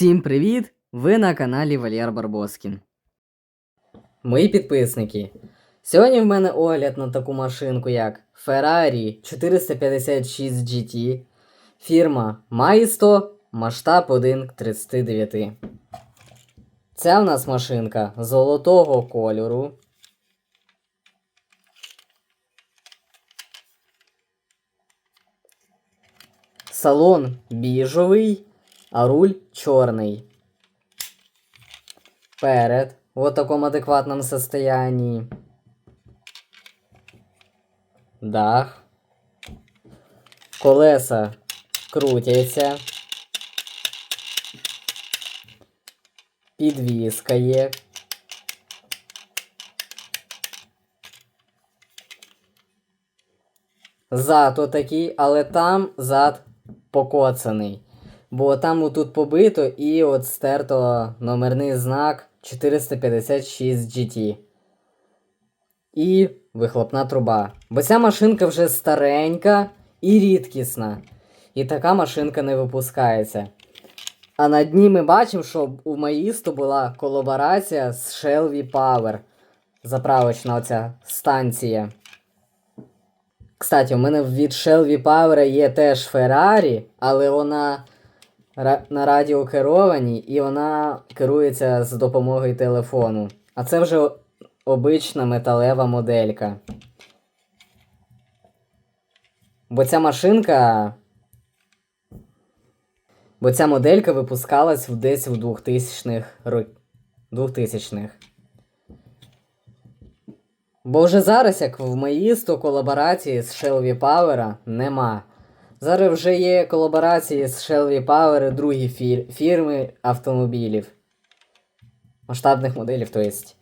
Всім привіт! Ви на каналі Валєр Барбоскін. Мої підписники. Сьогодні в мене огляд на таку машинку, як Ferrari 456 GT, фірма Maisto, масштаб 1 к 39. Ця в нас машинка золотого кольору. Салон біжовий, а руль чорний. Перед в таком адекватном состоянии. Дах. Колеса крутяться. Підвіска є. Зад отакий, але там зад покоцаний. Бо там отут побито і от стерто номерний знак 456 GT. І вихлопна труба. Бо ця машинка вже старенька і рідкісна. І така машинка не випускається. А на дні ми бачимо, що у Маїсту була колаборація з Shelby Power. Заправочна оця станція. Кстати, у мене від Shelby Power є теж Ferrari, але вона на радіокерованій і вона керується з допомогою телефону. А це вже обична металева моделька. Бо ця машинка. Бо ця моделька випускалась десь в 2000-х ро... 2000-х. Бо вже зараз, як в Маїсто, колаборації з Shelby Power нема. Зараз вже є колаборації з Shelby Power і другі фір... фірми автомобілів. Масштабних моделів, то есть.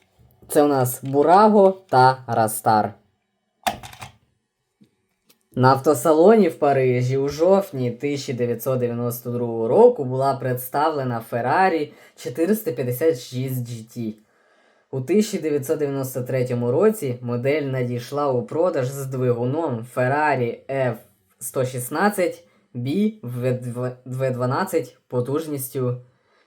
Це у нас Burago та Rastar. На автосалоні в Парижі у жовтні 1992 року була представлена Ferrari 456 GT. У 1993 році модель надійшла у продаж з двигуном Ferrari F116 B V12 потужністю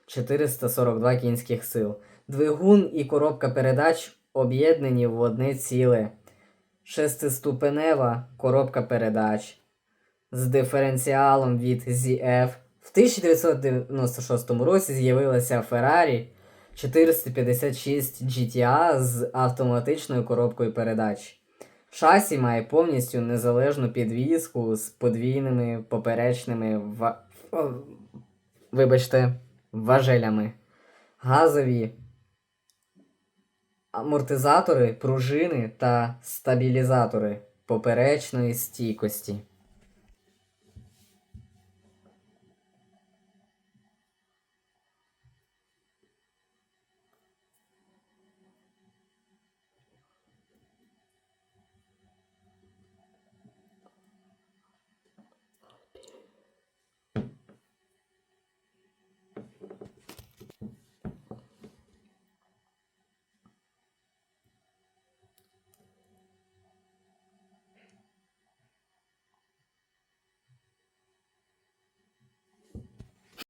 442 кінських сил. Двигун і коробка передач об'єднані в одне ціле. Шестиступенева коробка передач з диференціалом від ZF. В 1996 році з'явилася Ferrari 456 GTA з автоматичною коробкою передач. Шасі має повністю незалежну підвіску з подвійними поперечними ва... вибачте, важелями. Газові амортизатори, пружини та стабілізатори поперечної стійкості.